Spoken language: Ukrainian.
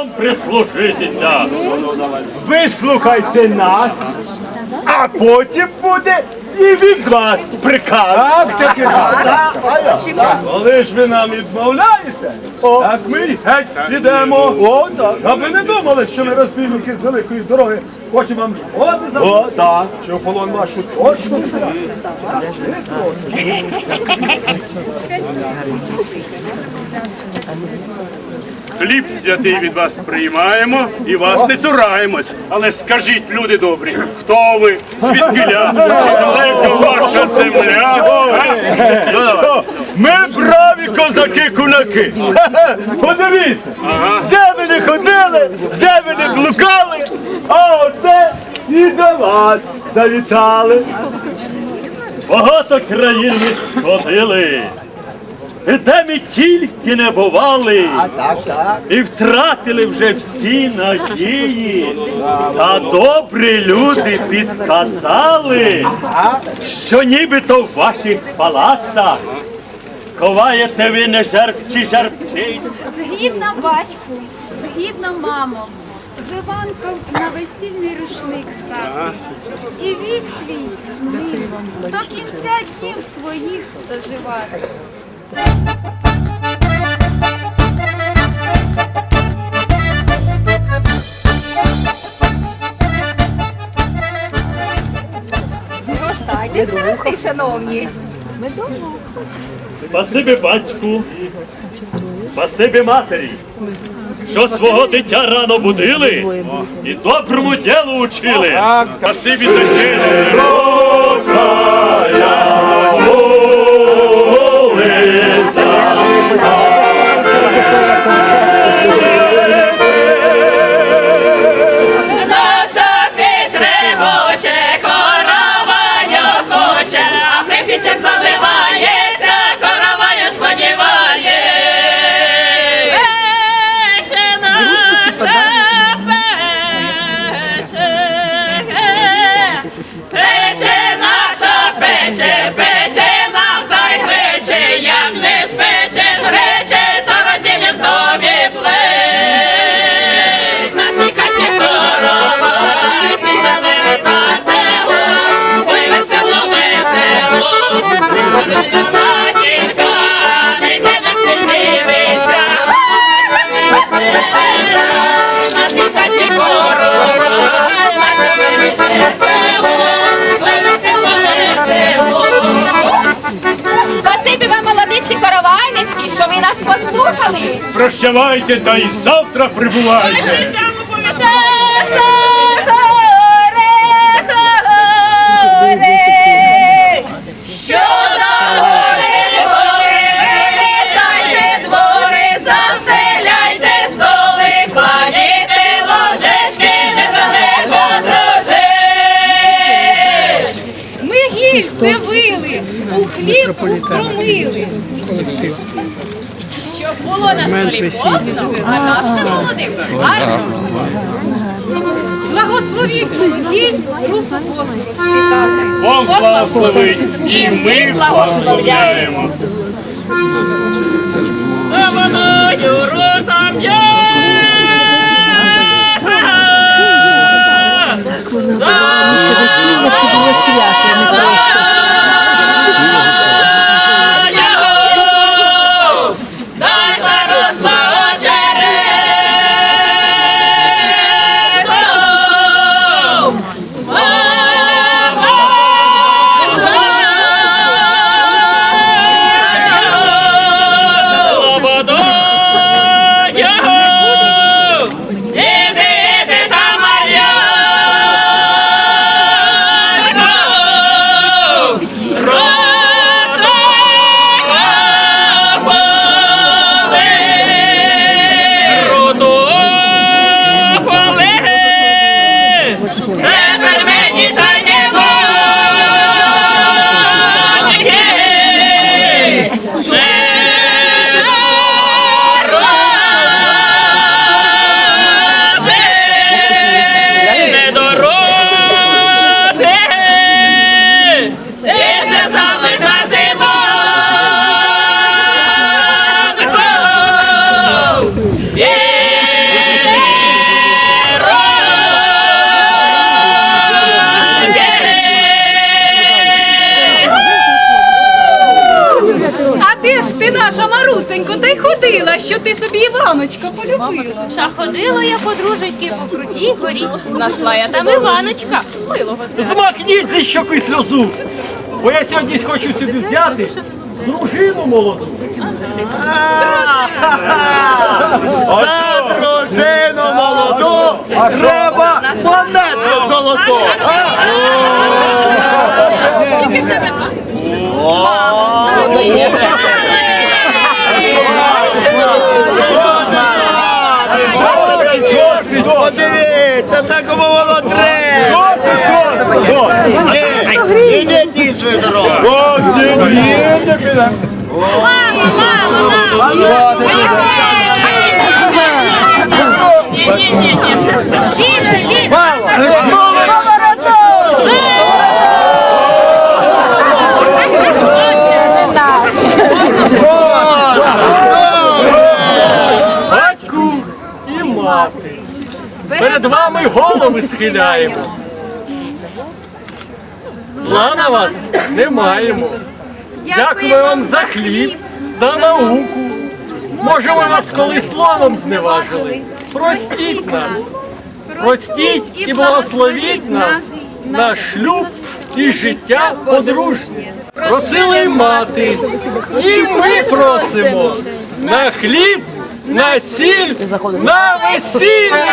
вам прислужитися. Вислухайте нас, а потім буде і від вас приказ. Так, таки Коли ж ви нам відмовляєте, так ми геть підемо. О, так. А ви не думали, що ми розбійники з великої дороги хочемо вам шкоди за О, так. в полон нашу точно взяти? Хліб святий від вас приймаємо і вас не цураємось. Але скажіть, люди добрі, хто ви, звідкиля, чи далеко ваша земля? А? Ну. Ми браві козаки-кунаки. Подивіться, де ви не ходили, де ви не блукали, а оце і до вас завітали. Багато країн ми сходили. Де ми тільки не бували, і втратили вже всі надії. Та добрі люди підказали, що нібито в ваших палацах ховаєте ви не жерб чи жербки. Згідно батьку, згідно мамо, з Іванком на весільний рушник стати. І вік свій з ним до кінця днів своїх доживати. Роштайте, старости, шановні. Спасибі батьку, спасибі матері, що свого дитя рано будили і доброму ділу учили. Спасибі за честь. Вам, молодичі коровайнички, що ви нас послухали. Прощавайте та й завтра прибувайте. Щастя, горе, горе, що за було на столі повно, а наше молодим гарно. Благословіть Господу спитати. Бог благословить, і ми благословляємо. Що ти собі Іваночка полюбила. Та ходила я подруженьки по крутій горі. Знайшла я там Іваночка, милого. Змахніть зі щоки сльозу, бо я сьогодні хочу собі взяти дружину молоду. За дружину молоду треба монету золоту. Подивіться, Іншою дорогою. Батьку і мати. Перед вами голови схиляємо. Зла на вас не маємо. Дякую вам за хліб, за науку. Може, ми вас колись словом зневажили. Простіть нас, простіть і благословіть нас на шлюб і життя подружнє. Просили мати, і ми просимо на хліб, на сіль, на весілля.